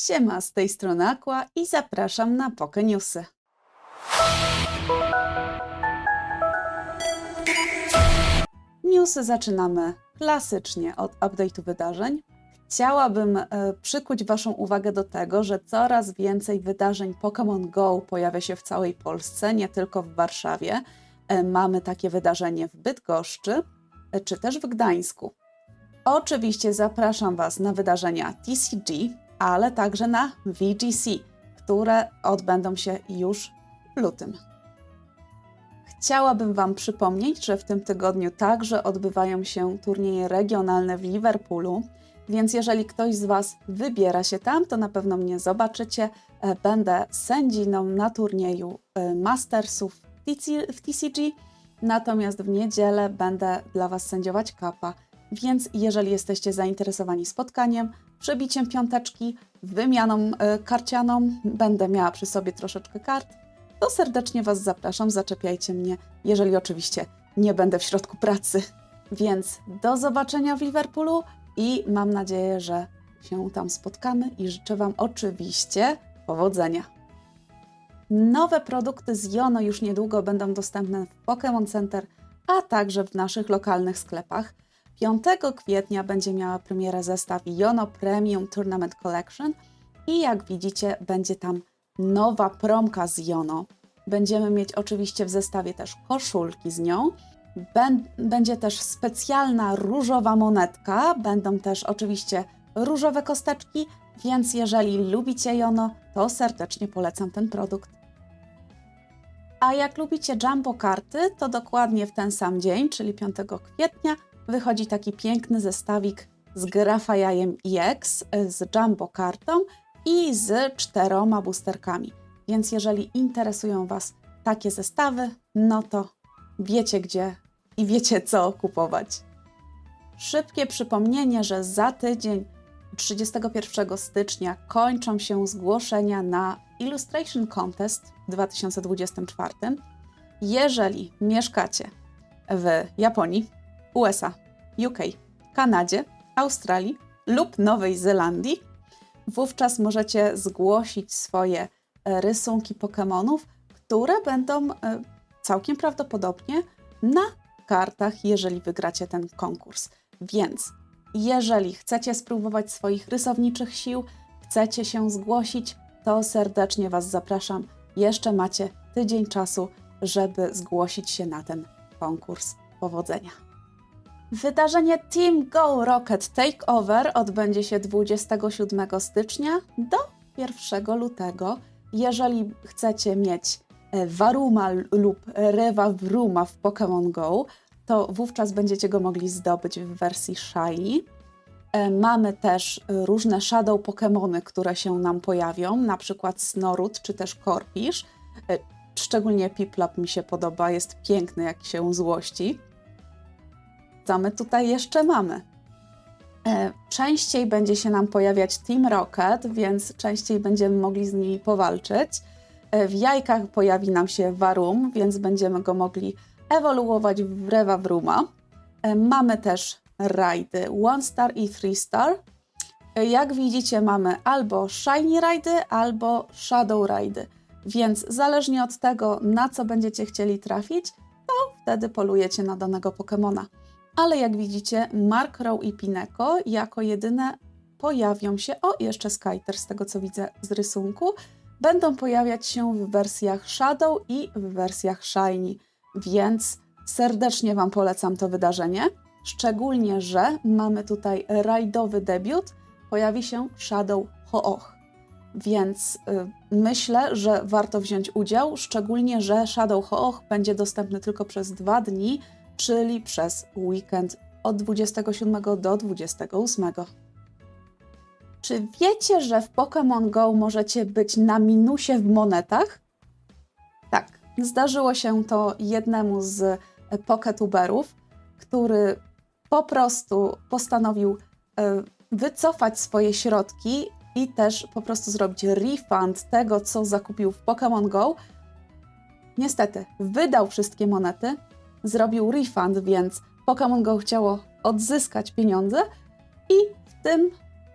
Siema, z tej strony Aqua i zapraszam na Poke Newsy. Newsy zaczynamy klasycznie od update'u wydarzeń. Chciałabym e, przykuć Waszą uwagę do tego, że coraz więcej wydarzeń Pokémon Go pojawia się w całej Polsce, nie tylko w Warszawie. E, mamy takie wydarzenie w Bydgoszczy, e, czy też w Gdańsku. Oczywiście zapraszam Was na wydarzenia TCG, ale także na VGC, które odbędą się już w lutym. Chciałabym Wam przypomnieć, że w tym tygodniu także odbywają się turnieje regionalne w Liverpoolu, więc jeżeli ktoś z Was wybiera się tam, to na pewno mnie zobaczycie. E, Będę sędziną na turnieju e, Mastersów w TC w TCG, natomiast w niedzielę będę dla Was sędziować kapa. Więc jeżeli jesteście zainteresowani spotkaniem, przebiciem piąteczki, wymianą e, karcianą, będę miała przy sobie troszeczkę kart, to serdecznie Was zapraszam, zaczepiajcie mnie, jeżeli oczywiście nie będę w środku pracy. Więc do zobaczenia w Liverpoolu i mam nadzieję, że się tam spotkamy i życzę Wam oczywiście powodzenia. Nowe produkty z Jono już niedługo będą dostępne w Pokémon Center, a także w naszych lokalnych sklepach. 5 kwietnia będzie miała premierę zestaw Jono Premium Tournament Collection i jak widzicie będzie tam nowa promka z Jono. Będziemy mieć oczywiście w zestawie też koszulki z nią. Bę- Będzie też specjalna różowa monetka, będą też oczywiście różowe kosteczki, więc jeżeli lubicie Jono, to serdecznie polecam ten produkt. A jak lubicie jumbo karty, to dokładnie w ten sam dzień, czyli 5 kwietnia, wychodzi taki piękny zestawik z Grafajajem EX, z jumbo kartą i z czteroma boosterkami. Więc jeżeli interesują Was takie zestawy, no to wiecie gdzie i wiecie co kupować. Szybkie przypomnienie, że za tydzień 31 stycznia kończą się zgłoszenia na Illustration Contest w 2024. Jeżeli mieszkacie w Japonii, USA, UK, Kanadzie, Australii lub Nowej Zelandii, wówczas możecie zgłosić swoje e, rysunki Pokémonów, które będą e, całkiem prawdopodobnie na kartach, jeżeli wygracie ten konkurs. Więc jeżeli chcecie spróbować swoich rysowniczych sił, chcecie się zgłosić, to serdecznie Was zapraszam. Jeszcze macie tydzień czasu, żeby zgłosić się na ten konkurs. Powodzenia! Wydarzenie Team Go Rocket Takeover odbędzie się 27 stycznia do 1 lutego. Jeżeli chcecie mieć e, Waruma lub Rewavruma w Pokémon Go, to wówczas będziecie go mogli zdobyć w wersji Shiny. E, Mamy też e, różne Shadow Pokémony, które się nam pojawią, na przykład Snorut czy też Corpisz. E, Szczególnie Piplap mi się podoba, jest piękny jak się złości. My tutaj jeszcze mamy? E, Częściej będzie się nam pojawiać Team Rocket, więc częściej będziemy mogli z nimi powalczyć. E, W jajkach pojawi nam się Warum, więc będziemy go mogli ewoluować w Rewavruma. E, Mamy też rajdy One Star i Three Star. Jak widzicie, mamy albo Shiny rajdy, albo Shadow rajdy. Więc zależnie od tego, na co będziecie chcieli trafić, to wtedy polujecie na danego Pokemona. Ale jak widzicie, Markrow i Pineko jako jedyne pojawią się, o jeszcze Skyter z tego co widzę z rysunku, będą pojawiać się w wersjach Shadow i w wersjach Shiny, więc serdecznie Wam polecam to wydarzenie. Szczególnie, że mamy tutaj rajdowy debiut, pojawi się Shadow Ho-Oh. Więc y, myślę, że warto wziąć udział, szczególnie, że Shadow Ho-Oh będzie dostępny tylko przez dwa dni, czyli przez weekend od 27 do 28. Czy wiecie, że w Pokémon Go możecie być na minusie w monetach? Tak, zdarzyło się to jednemu z poketuberów, który po prostu postanowił e, wycofać swoje środki i też po prostu zrobić refund tego, co zakupił w Pokémon Go. Niestety, wydał wszystkie monety, zrobił refund, więc Pokémon Go chciało odzyskać pieniądze i w tym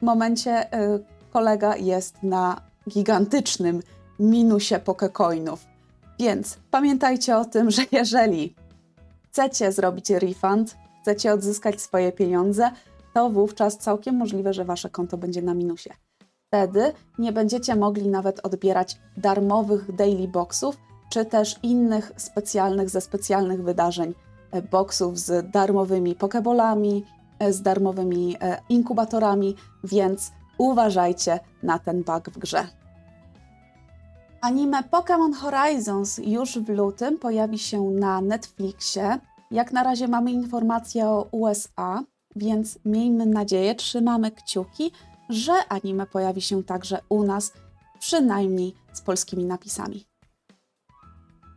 momencie y, kolega jest na gigantycznym minusie pokecoinów. Więc pamiętajcie o tym, że jeżeli chcecie zrobić refund, chcecie odzyskać swoje pieniądze, to wówczas całkiem możliwe, że wasze konto będzie na minusie. Wtedy nie będziecie mogli nawet odbierać darmowych daily boxów, czy też innych specjalnych ze specjalnych wydarzeń e, boxów z darmowymi pokebolami, e, z darmowymi e, inkubatorami, więc uważajcie na ten bug w grze. Anime Pokémon Horizons już w lutym pojawi się na Netflixie. Jak na razie mamy informacje o USA, więc miejmy nadzieję, trzymamy kciuki, że anime pojawi się także u nas, przynajmniej z polskimi napisami.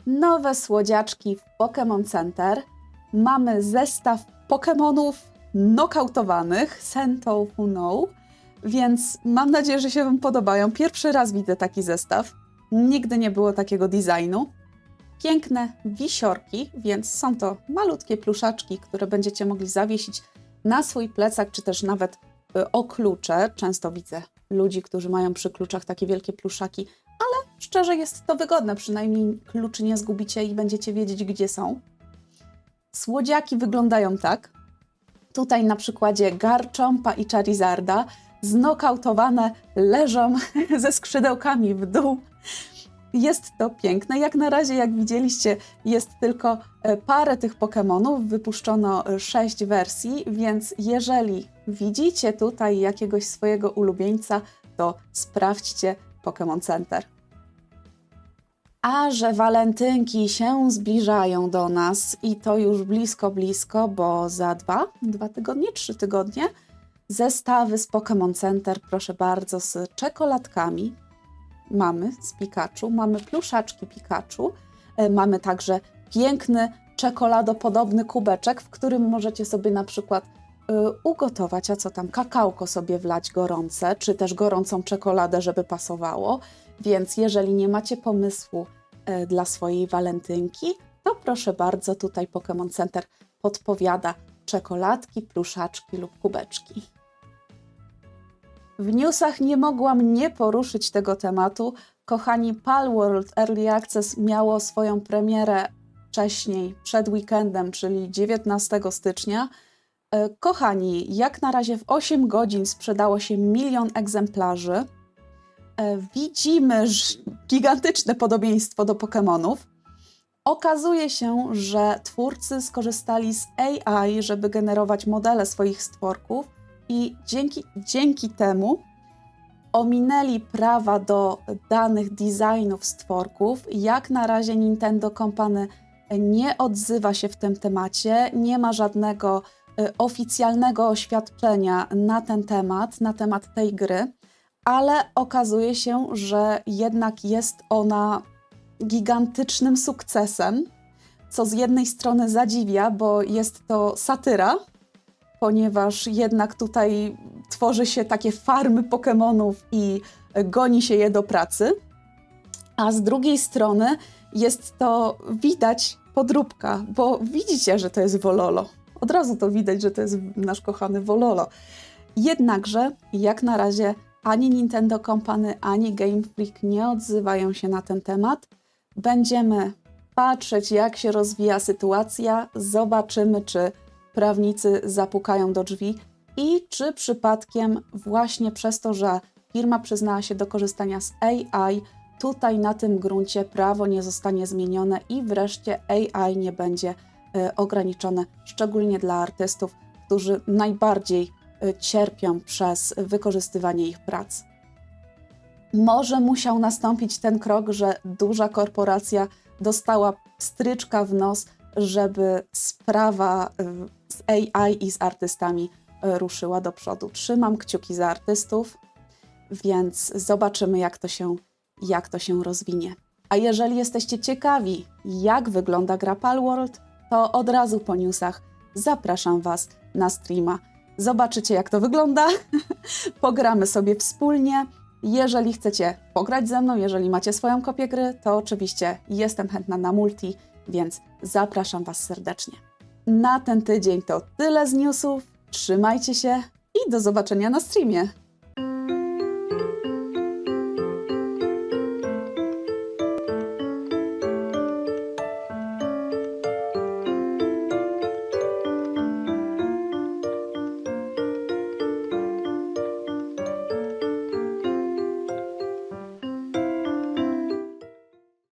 Nowe słodziaczki w Pokémon Center. Mamy zestaw Pokémonów nokautowanych, Sento Funo, więc mam nadzieję, że się Wam podobają. Pierwszy raz widzę taki zestaw. Nigdy nie było takiego designu. Piękne wisiorki, więc są to malutkie pluszaczki, które będziecie mogli zawiesić na swój plecak, czy też nawet y, o klucze. Często widzę ludzi, którzy mają przy kluczach takie wielkie pluszaki, szczerze jest to wygodne, przynajmniej kluczy nie zgubicie i będziecie wiedzieć, gdzie są. Słodziaki wyglądają tak. Tutaj na przykładzie Garchompa i Charizarda znokautowane leżą ze skrzydełkami w dół. Jest to piękne. Jak na razie, jak widzieliście, jest tylko e, parę tych Pokémonów. Wypuszczono e, sześć wersji, więc jeżeli widzicie tutaj jakiegoś swojego ulubieńca, to sprawdźcie Pokémon Center. A że walentynki się zbliżają do nas i to już blisko, blisko, bo za dwa, dwa tygodnie, trzy tygodnie, zestawy z Pokémon Center, proszę bardzo, z czekoladkami. Mamy z Pikachu, mamy pluszaczki Pikachu, e, mamy także piękny czekoladopodobny kubeczek, w którym możecie sobie na przykład y, ugotować, a co tam, kakałko sobie wlać gorące, czy też gorącą czekoladę, żeby pasowało. Więc jeżeli nie macie pomysłu e, dla swojej walentynki, to proszę bardzo, tutaj Pokémon Center podpowiada czekoladki, pluszaczki lub kubeczki. W newsach nie mogłam nie poruszyć tego tematu. Kochani, Palworld Early Access miało swoją premierę wcześniej, przed weekendem, czyli 19 stycznia. E, Kochani, jak na razie w 8 godzin sprzedało się milion egzemplarzy. E, Widzimy gigantyczne podobieństwo do Pokémonów. Okazuje się, że twórcy skorzystali z AI, żeby generować modele swoich stworków i dzięki, dzięki temu ominęli prawa do danych designów stworków. Jak na razie Nintendo Company nie odzywa się w tym temacie, nie ma żadnego y, oficjalnego oświadczenia na ten temat, na temat tej gry, ale okazuje się, że jednak jest ona gigantycznym sukcesem, co z jednej strony zadziwia, bo jest to satyra, ponieważ jednak tutaj tworzy się takie farmy Pokémonów i goni się je do pracy. A z drugiej strony jest to widać podróbka, bo widzicie, że to jest Wololo. Od razu to widać, że to jest nasz kochany Wololo. Jednakże, jak na razie, ani Nintendo Company, ani Game Freak nie odzywają się na ten temat. Będziemy patrzeć, jak się rozwija sytuacja, zobaczymy, czy prawnicy zapukają do drzwi i czy przypadkiem właśnie przez to, że firma przyznała się do korzystania z AI, tutaj na tym gruncie prawo nie zostanie zmienione i wreszcie AI nie będzie y, ograniczone, szczególnie dla artystów, którzy najbardziej cierpią przez wykorzystywanie ich prac. Może musiał nastąpić ten krok, że duża korporacja dostała stryczka w nos, żeby sprawa y, z AI i z artystami y, ruszyła do przodu. Trzymam kciuki za artystów, więc zobaczymy, jak to się, jak to się rozwinie. A jeżeli jesteście ciekawi, jak wygląda gra Palworld, to od razu po newsach zapraszam Was na streama. Zobaczycie, jak to wygląda. Pogramy sobie wspólnie. Jeżeli chcecie pograć ze mną, jeżeli macie swoją kopię gry, to oczywiście jestem chętna na multi, więc zapraszam Was serdecznie. Na ten tydzień to tyle z newsów. Trzymajcie się i do zobaczenia na streamie.